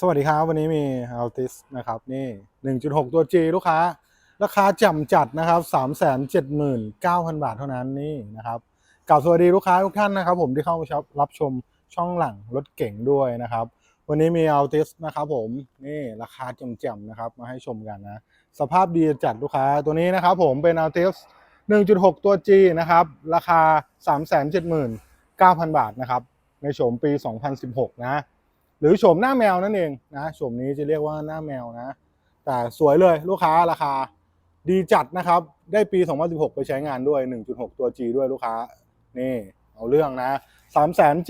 สวัสดีครับ วันนี้มี Altis นะครับ นี่ 1.6 ตัว G ลูกค้า ราคาจ่ำจัดนะครับ 379,000 บาทเท่านั้นนี่นะครับกล่าวสวัสดีลูกค้าทุกท่านนะครับผมที่เข้ามารับชมช่องหลังรถเก่งด้วยนะครับ วันนี้มี Altis นะครับผมนี่ราคาจ่ำๆนะครับ มาให้ชมกันนะ สภาพดีจัดลูกค้าตัวนี้นะครับผมเป็น Altis 1.6 ตัว G นะครับ ราคา 379,000 บาทนะครับ ในโฉมปี 2016 นะ หรือโฉมหน้าแมวนั่นเองนะโฉมนี้จะเรียกว่าหน้าแมวนะ แต่สวยเลยลูกค้าราคาดีจัดนะครับ ได้ปี 2016 ไปใช้งานด้วย 1.6 ตัว G ด้วยลูกค้า นี่ เอาเรื่องนะ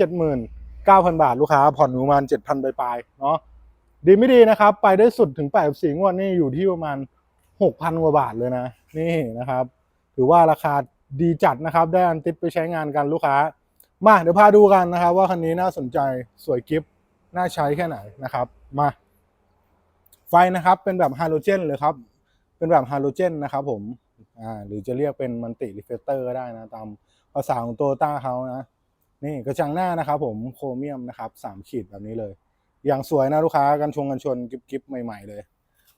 379,000 บาทลูกค้า ผ่อนประมาณ 7,000ปลายๆเนาะดีไม่ดีนะครับ ไปได้สุดถึง 84 งวดนี่อยู่ที่ประมาณ 6,000 กว่าบาทเลยนะ นี่นะครับ ถือว่าราคาดีจัดนะครับ ได้อันติดไปใช้งานกันลูกค้า มาเดี๋ยวพาดูกันนะครับ ว่าคันนี้น่าสนใจสวยกิฟต น่าใช้แค่ไหนนะครับมาไฟนะครับเป็นแบบฮาโลเจนเลยครับ เป็นแบบฮาโลเจนนะครับผมอ่าหรือจะเรียกเป็นมันติรีเฟลเตอร์ก็ได้นะ ตามภาษาของโตต้าเขานะนี่กระจังหน้านะครับผมโครเมียมนะครับสามขีดแบบนี้เลย อย่างสวยนะลูกค้ากันชงกันชนกิบกิบใหม่ๆเลย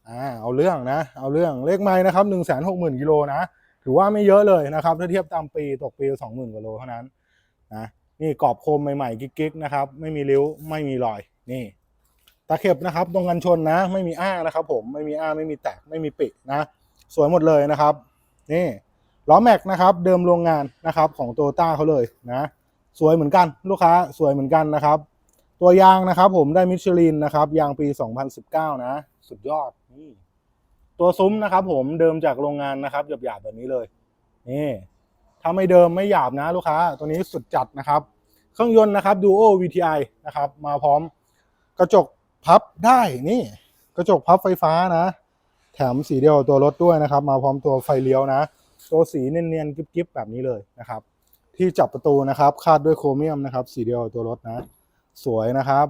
อ่าเอาเรื่องนะ เอาเรื่องเลขไม้นะครับหนึ่งแสนหกหมื่นกิโลนะ ถือว่าไม่เยอะเลยนะครับ ถ้าเทียบตามปีตกปีสองหมื่นกว่าโลเท่านั้นนะ นี่กรอบโคมใหม่ๆกิ๊กๆนะครับ ไม่มีริ้วไม่มีรอยนี่ ตะเข็บนะครับ ตรงกันชนนะ ไม่มีอ้านะครับ ผมไม่มีอ้าไม่มีแตกไม่มีปินะ สวยหมดเลยนะครับ นี่ล้อแม็กนะครับ เดิมโรงงานนะครับของโตต้าเขาเลยนะ สวยเหมือนกันลูกค้าสวยเหมือนกันนะครับ ตัวยางนะครับ ผมได้มิชลินนะครับยางปี 2019 นะ สุดยอดนี่ตัวซุ้มนะครับ ผมเดิมจากโรงงานนะครับหยาบๆแบบนี้เลยนี่ ถ้าไม่เดิมไม่หยาบนะลูกค้า ตัวนี้สุดจัดนะครับ เครื่องยนต์นะครับ Duo VTI นะครับ มาพร้อมกระจกพับได้นี่ กระจกพับไฟฟ้านะ แถมสีเดียวตัวรถด้วยนะครับ มาพร้อมตัวไฟเลี้ยวนะ ตัวสีเนียนๆกิ๊บๆแบบนี้เลยนะครับ ที่จับประตูนะครับ คาดด้วยโครเมียมนะครับ สีเดียวตัวรถนะ สวยนะครับ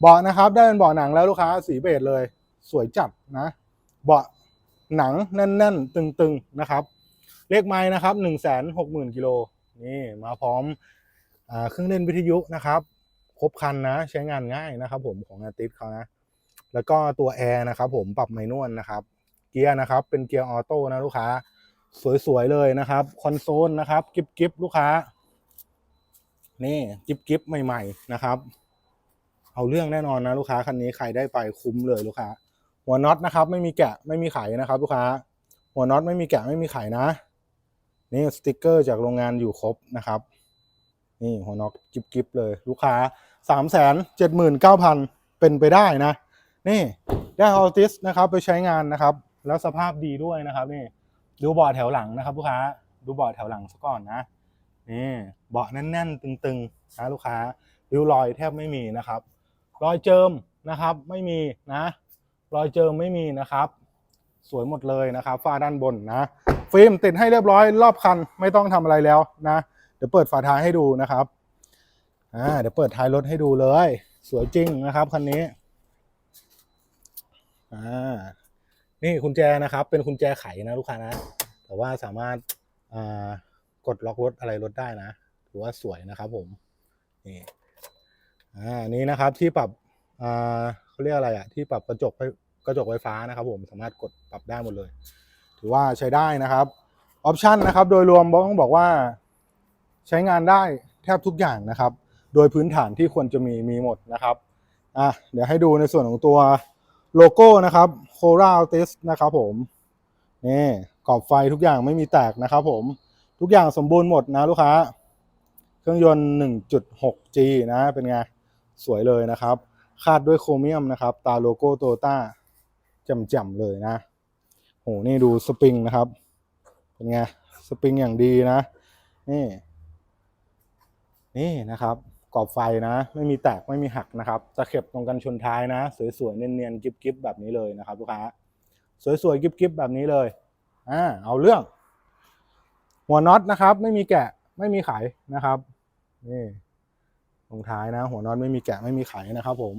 เบาะนะครับได้เป็นเบาะหนังแล้วลูกค้าสีเบจเลย สวยจัดนะ เบาะหนังแน่นๆ ตึงๆนะครับ เลขไม้นะครับหนึ่งแสนหกหมื่นกิโลนี่มาพร้อมอเครื่องเล่นวิทยุนะครับ ครบคันนะใช้งานง่ายนะครับ ผมของอาติสเขานะ แล้วก็ตัวแอร์นะครับ ผมปรับไมนวลนะครับ เกียร์นะครับ เป็นเกียร์ออโต้นะลูกค้า สวยๆเลยนะครับ คอนโซลนะครับกิบกิบลูกค้า นี่กิบกิบใหม่ๆนะครับเอาเรื่องแน่นอนนะลูกค้าคันนี้ใครได้ไปคุ้มเลยลูกค้า หัวน็อตนะครับ ไม่มีแกะไม่มีไขนะครับ ลูกค้า หัวน็อตไม่มีแกะไม่มีไขนะ นี่สติกเกอร์จากโรงงานอยู่ครบนะครับ นี่หัวน็อกกิบกิบเลย ลูกค้าสามแสนเจ็ดหมื่นเก้าพันเป็นไปได้นะ นี่ได้ออติสนะครับไปใช้งานนะครับ แล้วสภาพดีด้วยนะครับนี่ดูเบาะแถวหลังนะครับ ลูกค้าดูเบาะแถวหลังซะก่อนนะนี่เบาะแน่น ๆ ตึงๆนะลูกค้าริ้วรอยแทบไม่มีนะครับ รอยเจิมนะครับไม่มีนะ รอยเจิมไม่มีนะครับ สวยหมดเลยนะครับฝ้าด้านบนนะ ฟิล์มติดให้เรียบร้อยรอบคันไม่ต้องทำอะไรแล้วนะ เดี๋ยวเปิดฝาท้ายให้ดูนะครับอ่าเดี๋ยวเปิดท้ายรถให้ดูเลย สวยจริงนะครับคันนี้อ่านี่กุญแจนะครับ เป็นกุญแจไขนะลูกค้านะ แต่ว่าสามารถอ่ากดล็อกรถอะไรรถได้นะถือว่าสวยนะครับผมนี่อ่านี้นะครับที่ปรับอ่าเขาเรียกอะไรอะที่ปรับกระจกไฟ กระจกไฟฟ้านะครับผมสามารถกดปรับได้หมดเลย ถือว่าใช้ได้นะครับออปชันนะครับ โดยรวมต้องบอกว่า ใช้งานได้แทบทุกอย่างนะครับ โดยพื้นฐานที่ควรจะมีมีหมดนะครับอะเดี๋ยวให้ดูในส่วนของตัวโลโก้นะครับ c o r a Altis นะครับผมนี่กรอบไฟทุกอย่างไม่มีแตกนะครับผมทุกอย่างสมบูรณ์หมดนะลูกค้า เครื่องยนต์ 1.6G นะเป็นไง สวยเลยนะครับ คาดด้วยโครเมียมนะครับ ตาโลโก้โตต้า จำๆเลยนะ โห นี่ดูสปริงนะครับ เป็นไง สปริงอย่างดีนะ นี่ นี่นะครับกรอบไฟนะ ไม่มีแตกไม่มีหักนะครับตะเข็บตรงกันชนท้ายนะ สวยๆ เนียนๆกิ๊บๆ แบบนี้เลยนะครับลูกค้า สวยๆ กิ๊บๆ แบบนี้เลย อ่า เอาเรื่อง หัวน็อตนะครับ ไม่มีแกะ ไม่มีไขนะครับ นี่ตรงท้ายนะ หัวน็อตไม่มีแกะไม่มีไขนะครับผม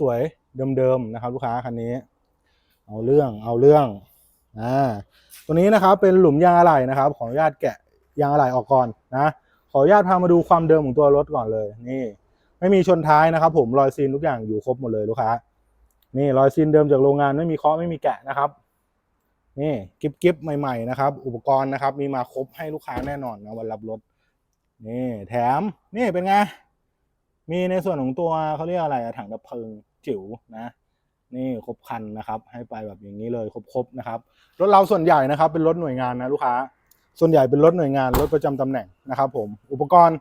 สวยๆ เดิมๆ นะครับ ลูกค้าคันนี้ เอาเรื่องเอาเรื่องอ่าตัวนี้นะครับเป็นหลุมยางอะไหล่นะครับ ขออนุญาตแกะยางอะไหล่ออกก่อนนะขออนุญาตพามาดูความเดิมของตัวรถก่อนเลยนี่ไม่มีชนท้ายนะครับ ผมรอยซีนทุกอย่างอยู่ครบหมดเลยลูกค้านี่รอยซีนเดิมจากโรงงานไม่มีเคาะไม่มีแกะนะครับนี่กิฟกิฟใหม่ๆนะครับ อุปกรณ์นะครับ มีมาครบให้ลูกค้าแน่นอนนะวันรับรถนี่แถมนี่เป็นไงมีในส่วนของตัวเขาเรียกอะไรถังดับเพลิงจิ๋วนะ นี่ครบคันนะครับ ให้ไปแบบอย่างนี้เลยครบๆนะครับรถเราส่วนใหญ่นะครับ เป็นรถหน่วยงานนะลูกค้า ส่วนใหญ่เป็นรถหน่วยงานรถประจำตำแหน่งนะครับ ผมอุปกรณ์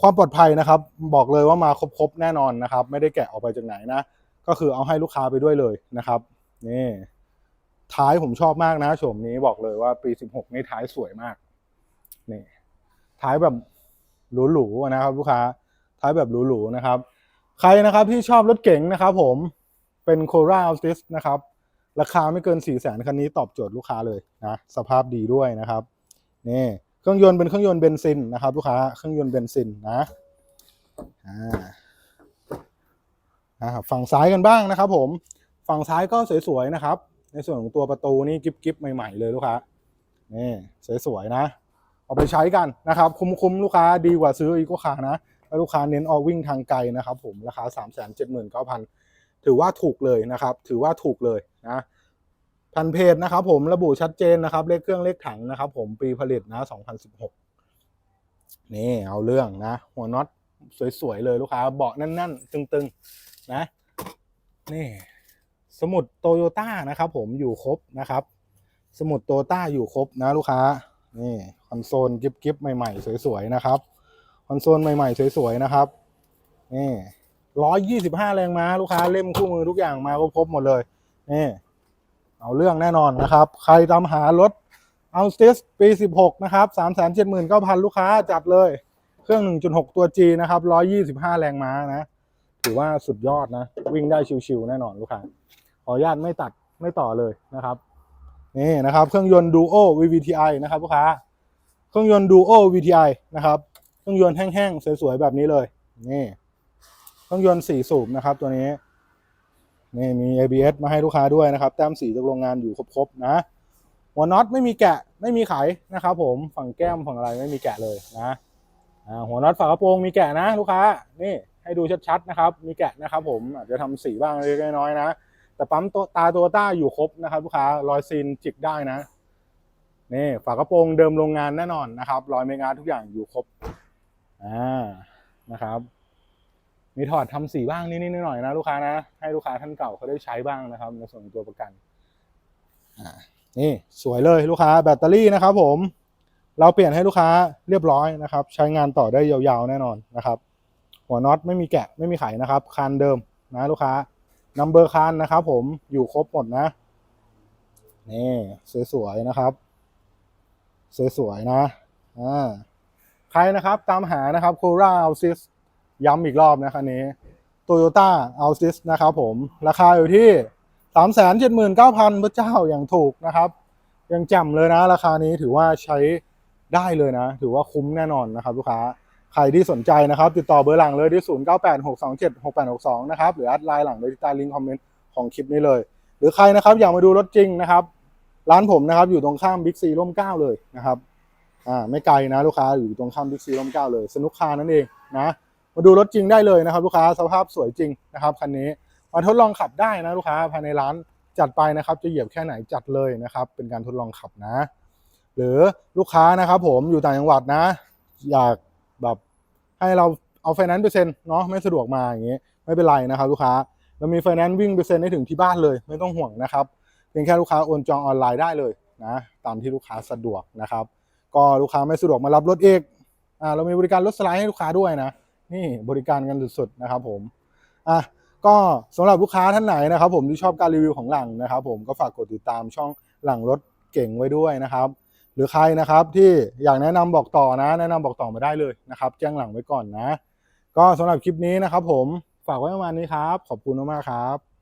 ความปลอดภัยนะครับ บอกเลยว่ามาครบๆแน่นอนนะครับ ไม่ได้แกะออกไปจากไหนนะ ก็คือเอาให้ลูกค้าไปด้วยเลยนะครับนี่ท้ายผมชอบมากนะโฉมนี้บอกเลยว่าปี 16 นี่ท้ายสวยมากนี่ท้ายแบบหรูๆนะครับ ลูกค้าท้ายแบบหรูๆนะครับ ใครนะครับที่ชอบรถเก๋งนะครับ ผม เป็นโครา a ติสนะครับ ราคาไม่เกิน4ี่แสนคันนี้ตอบโจทย์ลูกค้าเลยนะ สภาพดีด้วยนะครับ นี่เครื่องยนต์เป็นเครื่องยนต์เบนซินนะครับ ลูกค้า เครื่องยนต์เบนซินนะอ่าอ่าฝั่งซ้ายกันบ้างนะครับ ผม ฝั่งซ้ายก็สวยๆนะครับ ในส่วนของตัวประตูนี่กิ๊บๆใหม่ๆเลยลูกค้า นี่สวยๆนะ เอาไปใช้กันนะครับ คุ้มๆลูกค้าดีกว่าซื้ออีโก้คาร์นะถ้าลูกค้าเน้นออกวิ่งทางไกลนะครับ ผม ราคา 3 7 9 0 0 0 ถือว่าถูกเลยนะครับ ถือว่าถูกเลยนะพันเพจนะครับผมระบุชัดเจนนะครับเลขเครื่องเลขถังนะครับ ผมปีผลิตนะ 2016 นี่เอาเรื่องนะ หัวน็อตสวยๆเลยลูกค้าเบาะแน่นๆ ตึงๆนะ นี่สมุดโตโยต้านะครับ ผมอยู่ครบนะครับ สมุดโตโยต้าอยู่ครบนะลูกค้านี่คอนโซลกิฟกิฟใหม่ๆ สวยๆนะครับคอนโซลใหม่ๆ สวยๆนะครับนี่ ร้อยยี่สิบห้าแรงม้าลูกค้าเล่มคู่มือทุกอย่างมาครบหมดเลยนี่เอาเรื่องแน่นอนนะครับ ใครตามหารถเอาสติสปีสิบหกนะครับสามแสนเจ็ดหมื่นเก้าพันลูกค้าจัดเลย เครื่องหนึ่งจุดหกตัว G นะครับร้อยยี่สิบห้าแรงม้านะ ถือว่าสุดยอดนะ วิ่งได้ชิวๆแน่นอนลูกค้า ขออนุญาตไม่ตัดไม่ต่อเลยนะครับ นี่นะครับ เครื่องยนต์ Duo VVTi นะครับลูกค้า เครื่องยนต์ Duo VTi นะครับ เครื่องยนต์แห้งๆ สวยๆ แบบนี้เลย นี่ รื่องยนต์สี่สูบนะครับตัวนี้นี่มี ABS มาให้ลูกค้าด้วยนะครับ แต้มสีจากโรงงานอยู่ครบๆนะหัวน็อตไม่มีแกะไม่มีไขนะครับผมฝั่งแก้มฝั่งอะไรไม่มีแกะเลยนะหัวน็อตฝากระโปรงมีแกะนะลูกค้านี่ให้ดูชัดๆนะครับ มีแกะนะครับ ผมอาจจะทำสีบ้างเล็กน้อยนะแต่ปั๊มตัวตาตัวต้าอยู่ครบนะครับลูกค้ารอยซีนจิกได้นะนี่ฝากระโปรงเดิมโรงงานแน่นอนนะครับรอยเมกาทุกอย่างอยู่ครบอ่านะครับ มีถอดทำสีบ้างนิดๆหน่อยๆนะลูกค้านะให้ลูกค้าท่านเก่าเขาได้ใช้บ้างนะครับ ในส่วนตัวประกันนี่สวยเลยลูกค้าแบตเตอรี่นะครับผมเราเปลี่ยนให้ลูกค้าเรียบร้อยนะครับ ใช้งานต่อได้ยาวๆแน่นอนนะครับ หัวน็อตไม่มีแกะไม่มีไขนะครับคานเดิมนะลูกค้านัมเบอร์คานนะครับผมอยู่ครบหมดนะนี่สวยๆนะครับ สวยๆนะอ่าใครนะครับตามหานะครับโคราอัลซิส ย้ำอีกรอบนะคันนี้โตโยต้าอัลซิสนะครับผม ราคาอยู่ที่สามแสนเจ็ดหมื่นเก้าพันพระเจ้าอย่างถูกนะครับ ยังแจ่มเลยนะ ราคานี้ถือว่าใช้ได้เลยนะ ถือว่าคุ้มแน่นอนนะครับลูกค้า ใครที่สนใจนะครับ ติดต่อเบอร์หลังเลยที่ 0 9 8 6 2 7 6 8 6 2 นะครับ หรือแอดไลน์หลังเลยที่ใต้ลิงก์คอมเมนต์ของคลิปนี้เลย หรือใครนะครับอยากมาดูรถจริงนะครับ ร้านผมนะครับอยู่ตรงข้ามบิ๊กซีร่มเก้าเลยนะครับอ่าไม่ไกลนะลูกค้าอยู่ตรงข้ามบิ๊กซีร่มเก้าเลย สนุกคานั่นเองนะ มาดูรถจริงได้เลยนะครับ ลูกค้าสภาพสวยจริงนะครับคันนี้มาทดลองขับได้นะลูกค้าภายในร้านจัดไปนะครับจะเหยียบแค่ไหนจัดเลยนะครับ เป็นการทดลองขับนะ หรือลูกค้านะครับ ผมอยู่ต่างจังหวัดนะ อยากแบบให้เราเอาไฟแนนซ์ไปเซ็นเนาะไม่สะดวกมาอย่างงี้ไม่เป็นไรนะครับ ลูกค้าเรามีไฟแนนซ์วิ่งไปเซ็นให้ถึงที่บ้านเลย ไม่ต้องห่วงนะครับเพียงแค่ลูกค้าโอนจองออนไลน์ได้เลยนะตามที่ลูกค้าสะดวกนะครับ ก็ลูกค้าไม่สะดวกมารับรถเองอ่าเรามีบริการรถสไลด์ให้ลูกค้าด้วยนะ นี่บริการกันสุดๆนะครับผมอะก็สำหรับลูกค้าท่านไหนนะครับ ผมที่ชอบการรีวิวของหลังนะครับ ผมก็ฝากกดติดตามช่องหลังรถเก่งไว้ด้วยนะครับ หรือใครนะครับที่อยากแนะนำบอกต่อนะ แนะนำบอกต่อมาได้เลยนะครับ แจ้งหลังไว้ก่อนนะ ก็สำหรับคลิปนี้นะครับ ผมฝากไว้ประมาณนี้ครับ ขอบคุณมากๆครับ